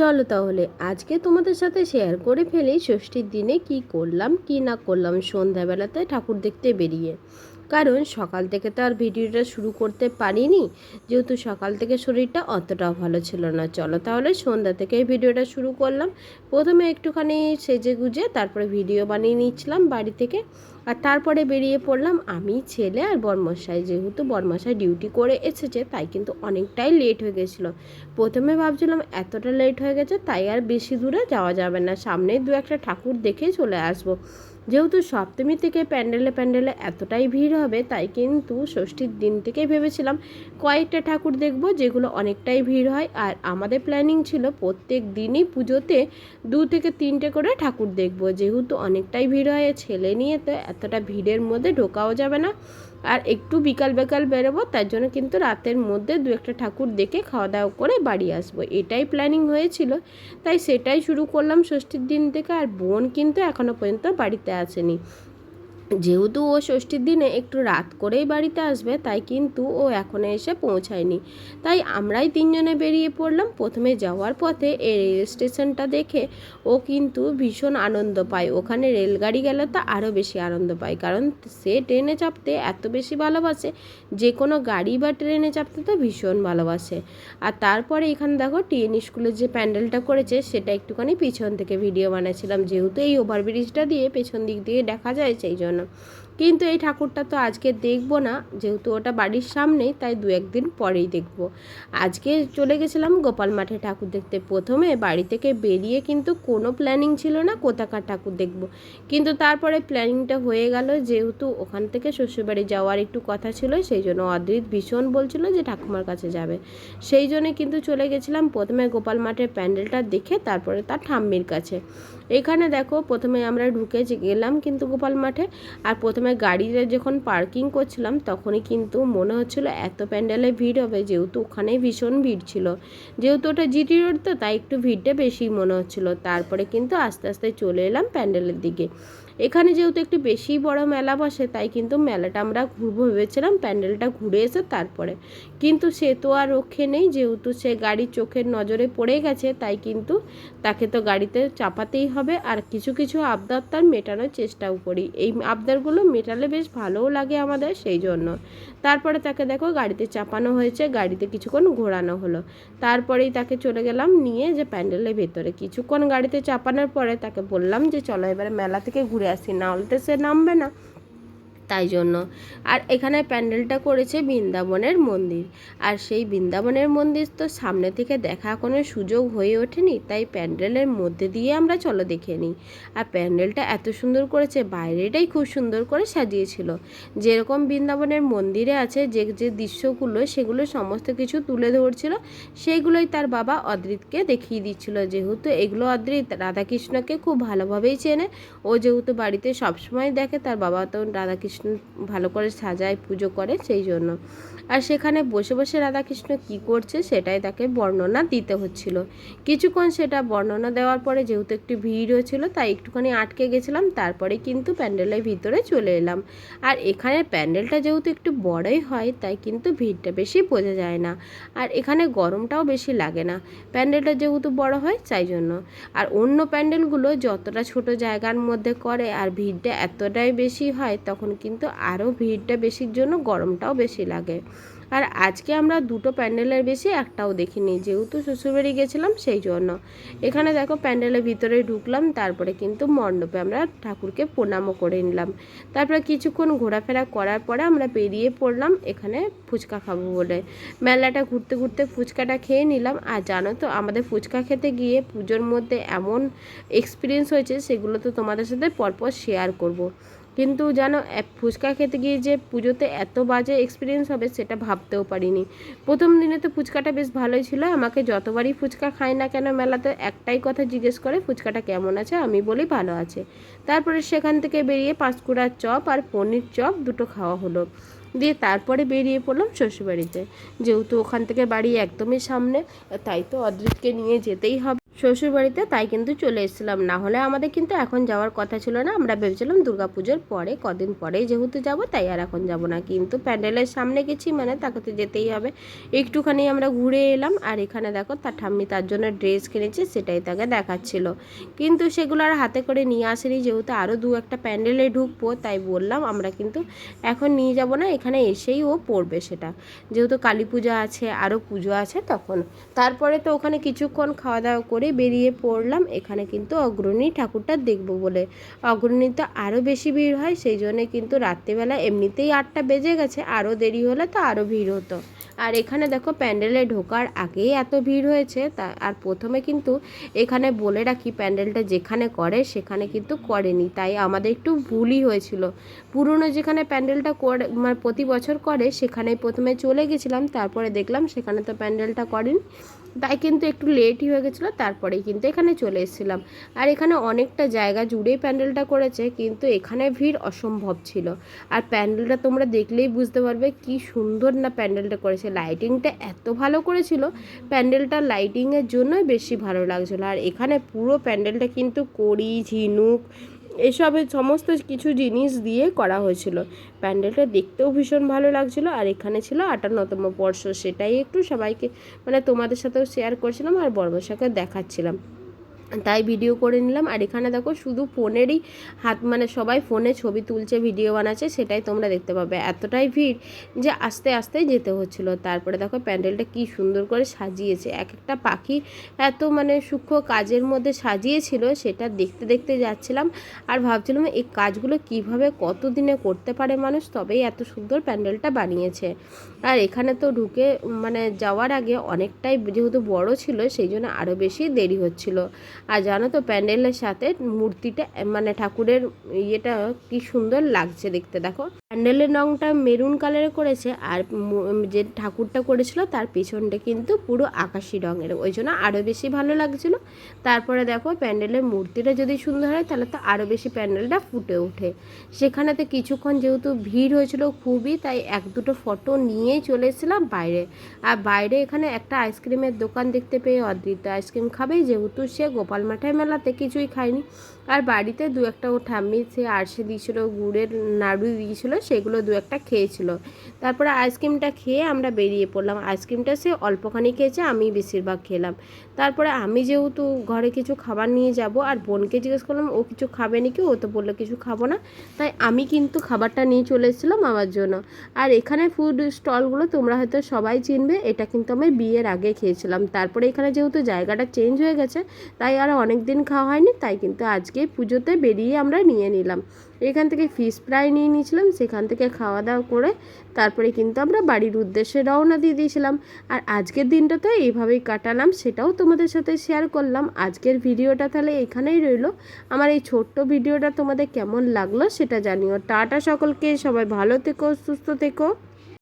চলো তাহলে, আজকে তোমাদের সাথে শেয়ার করে ফেলি ষষ্ঠীর দিনে কি করলাম, কি না করলাম সন্ধ্যাবেলাতে ঠাকুর দেখতে বেরিয়ে। কারণ সকাল থেকে তো আর ভিডিওটা শুরু করতে পারিনি। যেহেতু সকাল থেকে শরীরটা অতটাও ভালো ছিল না। চলো তাহলে সন্ধ্যা থেকে ভিডিওটা শুরু করলাম। প্রথমে একটুখানি সেজে গুজে তারপরে ভিডিও বানিয়ে নিচ্ছিলাম বাড়ি থেকে। আর তারপরে বেরিয়ে পড়লাম আমি, ছেলে আর বর্মশাই। যেহেতু বর্মশাই ডিউটি করে এসেছে, তাই কিন্তু অনেকটাই লেট হয়ে গেছিল। প্রথমে ভাবছিলাম, এতটা লেট হয়ে গেছে, তাই আর বেশি দূরে যাওয়া যাবে না। সামনে দু একটা ঠাকুর দেখে চলে আসব। যেহেতু সপ্তমী থেকে প্যান্ডেলে প্যান্ডেলে এতটাই ভিড় হবে, তাই কিন্তু ষষ্ঠীর দিন থেকেই ভেবেছিলাম কয়েকটা ঠাকুর দেখব যেগুলো অনেকটাই ভিড় হয়। আর আমাদের প্ল্যানিং ছিল প্রত্যেক দিনই পুজোতে দু থেকে তিনটে করে ঠাকুর দেখব। যেহেতু অনেকটাই ভিড় হয়, ছেলে নিয়ে তো এতটা ভিড়ের মধ্যে ঢোকাও যাবে না। আর একটু বিকাল বিকাল বেরোবো, তার জন্য কিন্তু রাতের মধ্যে দু একটা ঠাকুর দেখে খাওয়া দাওয়া করে বাড়ি আসব। এটাই প্ল্যানিং হয়েছিল। তাই সেটাই শুরু করলাম ষষ্ঠীর দিন থেকে, আর বোন কিন্তু এখনও পর্যন্ত বাড়িতে আসেনি। যেহেতু ও ষষ্ঠীর দিনে একটু রাত করেই বাড়িতে আসবে, তাই কিন্তু ও এখনও এসে পৌঁছায়নি। তাই আমরাই তিনজনে বেরিয়ে পড়লাম। প্রথমে যাওয়ার পথে এই রেল স্টেশনটা দেখে ও কিন্তু ভীষণ আনন্দ পায়। ওখানে রেলগাড়ি গেলে তো আরও বেশি আনন্দ পায়, কারণ সে ট্রেনে চাপতে এত বেশি ভালোবাসে যে কোনো গাড়ি বা ট্রেনে চাপতে তো ভীষণ ভালোবাসে। আর তারপরে এখানে দেখো টিএন স্কুলের যে প্যান্ডেলটা করেছে, সেটা একটুখানি পিছন থেকে ভিডিও বানাচ্ছিলাম যেহেতু এই ওভারব্রিজটা দিয়ে পেছন দিক দিয়ে দেখা যায়, সেই জন্য ചെയ്യണം কিন্তু এই ঠাকুরটা তো আজকে দেখব না, যেহেতু ওটা বাড়ির সামনেই তাই দু একদিন পরেই দেখব। আজকে চলে গেছিলাম গোপাল মাঠে ঠাকুর দেখতে। প্রথমে বাড়ি থেকে বেরিয়ে কিন্তু কোনো প্ল্যানিং ছিল না, কোথাকার ঠাকুর দেখব। কিন্তু তারপরে প্ল্যানিংটা হয়ে গেল, যেহেতু ওখান থেকে শ্বশুরবাড়ি যাওয়ার একটু কথা ছিল, সেই জন্য অদ্রিত ভীষণ বলছিল যে ঠাকুমার কাছে যাবে। সেই জন্যে কিন্তু চলে গেছিলাম প্রথমে গোপাল মাঠের প্যান্ডেলটা দেখে, তারপরে তার ঠাম্মির কাছে। এখানে দেখো, প্রথমে আমরা ঢুকে গেলাম কিন্তু গোপাল মাঠে, আর প্রথমে গাড়িতে যখন পার্কিং করছিলাম, তখনই কিন্তু মনে হচ্ছিল এত প্যান্ডেলে ভিড় হবে, যেহেতু ওখানে ভীষণ ভিড় ছিল। যেহেতু ওটা জিটি রোড তো, তাই একটু ভিড়টা বেশি মনে হচ্ছিল। তারপরে কিন্তু আস্তে আস্তে চলে এলাম প্যান্ডেলের দিকে। এখানে যেহেতু একটু বেশি বড় মেলা বসে, তাই কিন্তু মেলাটা আমরা ঘুরবো ভেবেছিলাম প্যান্ডেলটা ঘুরে এসে তারপরে। কিন্তু সে তো আর রক্ষে নেই, যেহেতু সে গাড়ির চোখের নজরে পড়ে গেছে, তাই কিন্তু তাকে তো গাড়িতে চাপাতেই হবে। আর কিছু কিছু আবদার তার মেটানোর চেষ্টাও করি। এই আবদারগুলো মেটালে বেশ ভালোও লাগে আমাদের সেই জন্য। তারপরে তাকে দেখো গাড়িতে চাপানো হয়েছে, গাড়িতে কিছুক্ষণ ঘোরানো হলো। তারপরেই তাকে চলে গেলাম নিয়ে যে প্যান্ডেলের ভেতরে। কিছুক্ষণ গাড়িতে চাপানোর পরে তাকে বললাম যে, চলো এবারে মেলা থেকে ঘুরে আসি, না হলে সে নামবে না। তাই জন্য। আর এখানে প্যান্ডেলটা করেছে বৃন্দাবনের মন্দির। আর সেই বৃন্দাবনের মন্দির তো সামনে থেকে দেখা কোনো সুযোগ হয়ে ওঠেনি, তাই প্যান্ডেলের মধ্যে দিয়ে আমরা চলো দেখে নিই। আর প্যান্ডেলটা এত সুন্দর করেছে, বাইরেটাই খুব সুন্দর করে সাজিয়েছিল। যেরকম বৃন্দাবনের মন্দিরে আছে, যে যে দৃশ্যগুলো, সেগুলো সমস্ত কিছু তুলে ধরছিল, সেইগুলোই তার বাবা অদ্রিতকে দেখিয়ে দিচ্ছিল। যেহেতু এগুলো অদ্রিত, রাধাকৃষ্ণকে খুব ভালোভাবেই চেনে। ও যেহেতু বাড়িতে সবসময় দেখে, তার বাবা তো রাধাকৃষ্ণ ভালো করে সাজায়, পুজো করে সেই জন্য। আর সেখানে বসে বসে রাধাকৃষ্ণ কি করছে সেটাই তাকে বর্ণনা দিতে হচ্ছিল। কিছুক্ষণ সেটা বর্ণনা দেওয়ার পরে যেহেতু একটু ভিড় হয়েছিল, তাই একটুখানি আটকে গেছিলাম, তারপরে কিন্তু প্যান্ডেলের ভিতরে চলে এলাম। আর এখানে প্যান্ডেলটা যেহেতু একটু বড়ই হয়, তাই কিন্তু ভিড়টা বেশি বোঝা যায় না। আর এখানে গরমটাও বেশি লাগে না। প্যান্ডেলটা যেহেতু বড় হয়, তাই জন্য। আর অন্য প্যান্ডেলগুলো যতটা ছোট জায়গার মধ্যে করে আর ভিড়টা এতটাই বেশি হয়, তখন কিন্তু আরও ভিড়টা বেশির জন্য গরমটাও বেশি লাগে। আর আজকে আমরা দুটো প্যান্ডেলের বেশি একটাও দেখিনি, যেহেতু শ্বশুরবাড়ি গেছিলাম সেই জন্য। এখানে দেখো প্যান্ডেলের ভিতরে ঢুকলাম, তারপরে কিন্তু মণ্ডপে আমরা ঠাকুরকে প্রণামও করে নিলাম। তারপরে কিছুক্ষণ ঘোরাফেরা করার পরে আমরা বেরিয়ে পড়লাম এখানে ফুচকা খাব বলে। মেলাটা ঘুরতে ঘুরতে ফুচকাটা খেয়ে নিলাম। আর জানো তো, আমাদের ফুচকা খেতে গিয়ে পুজোর মধ্যে এমন এক্সপিরিয়েন্স হয়েছে, সেগুলো তো তোমাদের সাথে পরপর শেয়ার করব। কিন্তু জানো ফুচকা খেতে গিয়ে যে পুজোতে এত বাজে এক্সপিরিয়েন্স হবে সেটা ভাবতেও পারিনি। প্রথম দিনে তো ফুচকাটা বেশ ভালোই ছিল, আমাকে যতবারই ফুচকা খাই না কেন মেলাতে একটাই কথা জিজ্ঞেস করে, ফুচকাটা কেমন আছে? আমি বলি, ভালো আছে। তারপরে সেখান থেকে বেরিয়ে পাঁচকুড়ার চপ আর পনির চপ দুটো খাওয়া হলো। দিয়ে তারপরে বেরিয়ে পড়লাম শ্বশুরবাড়িতে। যেহেতু ওখান থেকে বাড়ি একদমই সামনে, তাই তো অদ্রিতকে নিয়ে যেতেই হবে। শ্বশুরবাড়িতে তাই কিন্তু চলে এসেছিলাম। না হলে আমাদের কিন্তু এখন যাওয়ার কথা ছিল না। আমরা ভেবেছিলাম দুর্গাপুজোর পরে, কদিন পরেই যেহেতু যাব, তাই আর এখন যাব না। কিন্তু প্যান্ডেলের সামনে গেছি মানে তাকে তো যেতেই হবে। একটুখানি আমরা ঘুরে এলাম, আর এখানে দেখো তার ঠাম্মি তার জন্য ড্রেস কিনেছে, সেটাই তাকে দেখাচ্ছিল। কিন্তু সেগুলো আর হাতে করে নিয়ে আসেনি, যেহেতু আরও দু একটা প্যান্ডেলে ঢুকবো, তাই বললাম আমরা কিন্তু এখন নিয়ে যাব না, এখানে এসেই ও পড়বে সেটা। যেহেতু কালী পূজা আছে আরও পুজো আছে তখন। তারপরে তো ওখানে কিছুক্ষণ খাওয়া দাওয়া করে বেরিয়ে পড়লাম। এখানে কিন্তু অগ্রণী ঠাকুরটা দেখব বলে। অগ্রণী তো আরও বেশি ভিড় হয়, সেই জন্যে কিন্তু রাত্রিবেলা এমনিতেই আটটা বেজে গেছে আরও দেরি হলে তো আরও ভিড় হতো। আর এখানে দেখো প্যান্ডেলে ঢোকার আগেই এত ভিড় হয়েছে, তা আর প্রথমে কিন্তু এখানে বলে রাখি প্যান্ডেলটা যেখানে করে সেখানে কিন্তু করেনি। তাই আমাদের একটু ভুলই হয়েছিল। পুরনো যেখানে প্যান্ডেলটা করে মানে প্রতি বছর করে সেখানে প্রথমে চলে গেছিলাম, তারপরে দেখলাম সেখানে তো প্যান্ডেলটা করেনি। তাই কিন্তু একটু লেটই হয়ে গেছিল, তারপরেই কিন্তু এখানে চলে এসেছিলাম। আর এখানে অনেকটা জায়গা জুড়েই প্যান্ডেলটা করেছে, কিন্তু এখানে ভিড় অসম্ভব ছিল। আর প্যান্ডেলটা তোমরা দেখলেই বুঝতে পারবে কি সুন্দর না প্যান্ডেলটা করেছে। লাইটিংটা এত ভালো করেছিল, প্যান্ডেলটা লাইটিংয়ের জন্যই বেশি ভালো লাগছিল। আর এখানে পুরো প্যান্ডেলটা কিন্তু কড়ি, ঝিনুক এসবের সমস্ত কিছু জিনিস দিয়ে করা হয়েছিল। প্যান্ডেলটা দেখতেও ভীষণ ভালো লাগছিল আর এখানে ছিল আটান্নতম পর্ষ সেটাই একটু সবাইকে মানে তোমাদের সাথেও শেয়ার করছিলাম আর বর্মশাকে দেখাচ্ছিলাম। তাই ভিডিও করে নিলাম। আর এখানে দেখো শুধু ফোনেরই হাত মানে সবাই ফোনে ছবি তুলছে ভিডিও বানাচ্ছে, সেটাই তোমরা দেখতে পাবে। এতটাই ভিড় যে আস্তে আস্তে যেতে হচ্ছিল। তারপরে দেখো প্যান্ডেলটা কি সুন্দর করে সাজিয়েছে। এক একটা পাখি এত মানে সূক্ষ্ম কাজের মধ্যে সাজিয়েছিল, সেটা দেখতে দেখতে যাচ্ছিলাম আর ভাবছিলাম, এই কাজগুলো কীভাবে কত দিনে করতে পারে মানুষ? তবেই এত সুন্দর প্যান্ডেলটা বানিয়েছে। আর এখানে তো ঢুকে মানে যাওয়ার আগে অনেকটাই, যেহেতু বড় ছিল, সেই জন্য আরও বেশি দেরি হচ্ছিল। আর জানো তো প্যান্ডেলের সাথে মূর্তিটা মানে ঠাকুরের ইয়েটা কি সুন্দর লাগছে দেখতে দেখো। প্যান্ডেলের রংটা মেরুন কালারে করেছে আর যে ঠাকুরটা করেছিল তার পিছনটা কিন্তু পুরো আকাশি রঙের। ওই জন্য আরও বেশি ভালো লাগছিল। তারপরে দেখো প্যান্ডেলের মূর্তিটা যদি সুন্দর হয় তাহলে তো আরও বেশি প্যান্ডেলটা ফুটে ওঠে। সেখানেতে কিছুক্ষণ যেহেতু ভিড় হয়েছিল খুবই, তাই এক দুটো ফটো নিয়েই চলে এসেছিলাম বাইরে। আর বাইরে এখানে একটা আইসক্রিমের দোকান দেখতে পেয়ে অদ্রিত আইসক্রিম খাবে যেহেতু সে গোপাল মাঠায় মেলাতে কিছুই খায়নি। আর বাড়িতে দু একটা ও ঠাম্মি সে আরশে দিয়েছিল, গুড়ের নাড়ু দিয়েছিল, সেগুলো দু একটা খেয়েছিল। তারপরে আইসক্রিমটা খেয়ে আমরা বেরিয়ে পড়লাম। আইসক্রিমটা সে অল্পখানি খেয়েছে, আমি বেশিরভাগ খেলাম। তারপরে আমি যেহেতু ঘরে কিছু খাবার নিয়ে যাব, আর বোনকে জিজ্ঞেস করলাম, ও কিছু খাবে নাকি? ও তো বলল কিছু খাব না। তাই আমি কিন্তু খাবারটা নিয়ে চলে এসেছিলাম আমার জন্য। আর এখানে ফুড স্টলগুলো তোমরা হয়তো সবাই চিনবে, এটা কিন্তু আমি বিয়ের আগে খেয়েছিলাম। তারপরে এখানে যেহেতু জায়গাটা চেঞ্জ হয়ে গেছে, তাই আর অনেক দিন খাওয়া হয়নি, তাই কিন্তু আজকে পুজোতে বেরিয়ে আমরা নিয়ে নিলাম। এখান থেকে ফিশ ফ্রাই নিয়ে নিয়েছিলাম, সেখান থেকে খাওয়া দাওয়া করে তারপরে কিন্তু আমরা বাড়ির উদ্দেশ্যে রওনা দিয়ে দিয়েছিলাম। আর আজকের দিনটা তো এইভাবেই কাটালাম, সেটাও তোমাদের সাথে শেয়ার করলাম। আজকের ভিডিওটা তাহলে এখানেই রইল। আমার এই ছোট্ট ভিডিওটা তোমাদের কেমন লাগল সেটা জানিও। টাটা সকলকে, সবাই ভালো থেকো, সুস্থ থেকো।